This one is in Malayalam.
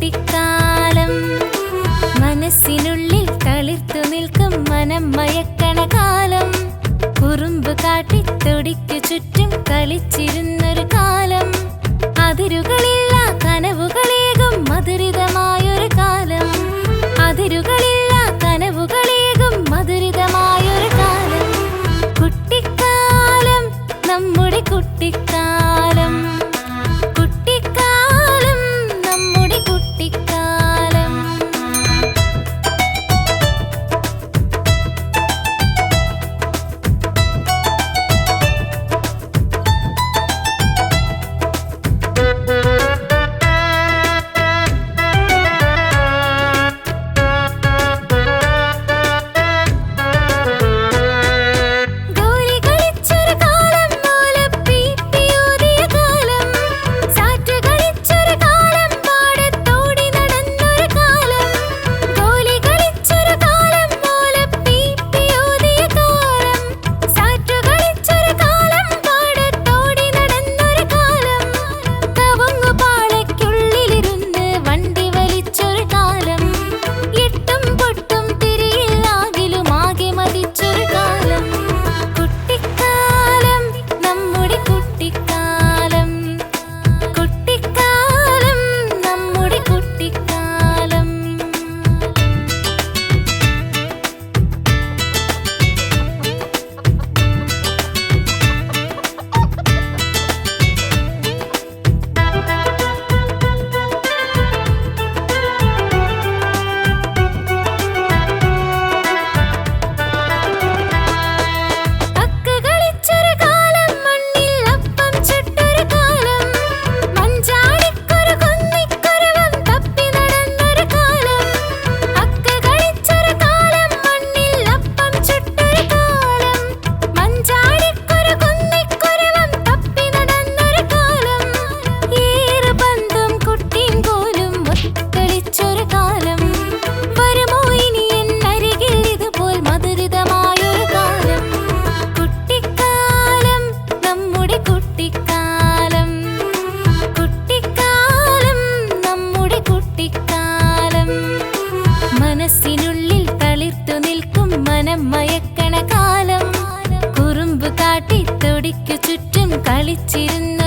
കുട്ടിക്കാലം. മനസ്സിനുള്ളിൽ തളിർത്തു നിൽക്കും മനം മയക്കണ കാലം. കുറുമ്പ് കാട്ടി തൊടിക്കു ചുറ്റും കളിച്ചിരുന്നൊരു കാലം. അതിരുകളില്ല കനവുകളേകും മധുരിതമായൊരു കാലം. അതിരുകളില്ല കനവുകളേകും മധുരിതമായൊരു കാലം. കുട്ടിക്കാലം നമ്മുടെ കുട്ടിക്കാലം. നമ്മുടെ കുട്ടിക്കാലം. കുട്ടിക്കാലം നമ്മുടെ കുട്ടിക്കാലം. മനസ്സിനുള്ളിൽ തളിർത്തു നിൽക്കും മനം മയക്കണ കാലം. കുറുമ്പ് കാട്ടി തൊടിക്കു ചുറ്റും കളിച്ചിരുന്നു